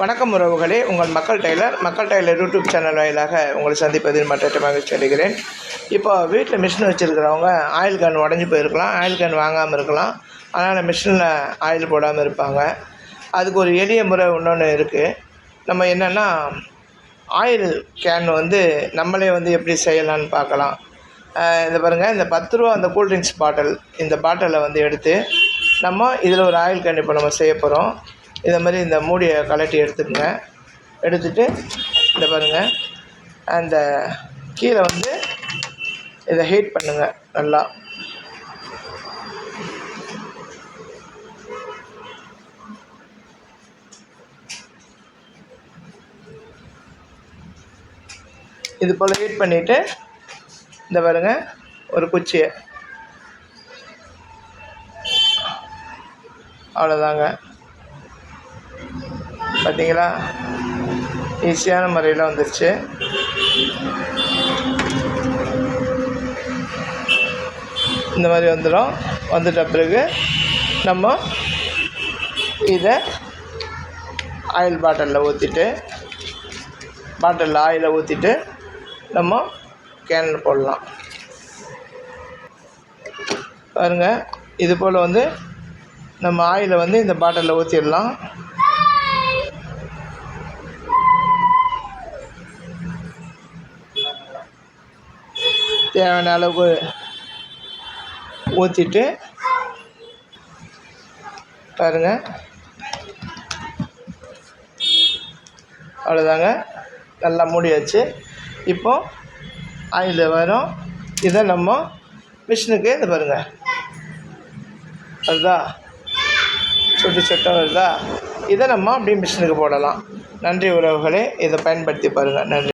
வணக்கம் உறவுகளே. உங்கள் மக்கள் டெய்லர். மக்கள் டெய்லர் யூடியூப் சேனல் வாயிலாக உங்களை சந்திப்பதில் மற்ற மகிழ்ச்சி அடைகிறேன். இப்போ வீட்டில் மிஷின் வச்சுருக்கிறவங்க ஆயில் கேன் உடஞ்சி போயிருக்கலாம். ஆயில் கேன் வாங்காமல் இருக்கலாம். அதனால் மிஷினில் ஆயில் போடாமல் இருப்பாங்க. அதுக்கு ஒரு எளிய முறை இன்னொன்று இருக்குது நம்ம என்னென்னா ஆயில் கேன் வந்து நம்மளே வந்து எப்படி செய்யலாம்னு பார்க்கலாம். இந்த பாருங்கள் இந்த பத்து ரூபா அந்த கூல்ட்ரிங்க்ஸ் பாட்டில் இந்த பாட்டிலை வந்து எடுத்து நம்ம இதில் ஒரு ஆயில் கேன் இப்போ நம்ம செய்ய போகிறோம் இதை மாதிரி இந்த மூடியை கலட்டி எடுத்துக்கங்க. எடுத்துட்டு இந்த பாருங்கள் அந்த கீழே வந்து இதை ஹீட் பண்ணுங்கள் நல்லா. இது போல் ஹீட் பண்ணிவிட்டு இந்த பாருங்க ஒரு குச்சியை. அவ்வளோதாங்க பார்த்தீங்களா ஈஸியான முறையில் வந்துருச்சு. இந்த மாதிரி வந்துடும் வந்துட்ட பிறகு நம்ம இதை ஆயில் பாட்டிலில் ஊற்றிட்டு பாட்டிலில் ஆயிலை ஊற்றிட்டு நம்ம கேனில் போடலாம். பாருங்கள் இது போல் வந்து நம்ம ஆயிலை வந்து இந்த பாட்டிலில் ஊற்றிடலாம் தேவையான அளவுக்கு ஊற்றிட்டு பாருங்கள் அவ்வளோதாங்க நல்லா மூடியாச்சு. இப்போ ஆயில் வரும். இதை நம்ம மிஷினுக்கு இது பாருங்கள் வருதா? சுட்டு சுட்டம் வருதா? இதை நம்ம அப்படியே மிஷினுக்கு போடலாம். நன்றி உறவுகளே. இதை பயன்படுத்தி பாருங்கள் நன்றி.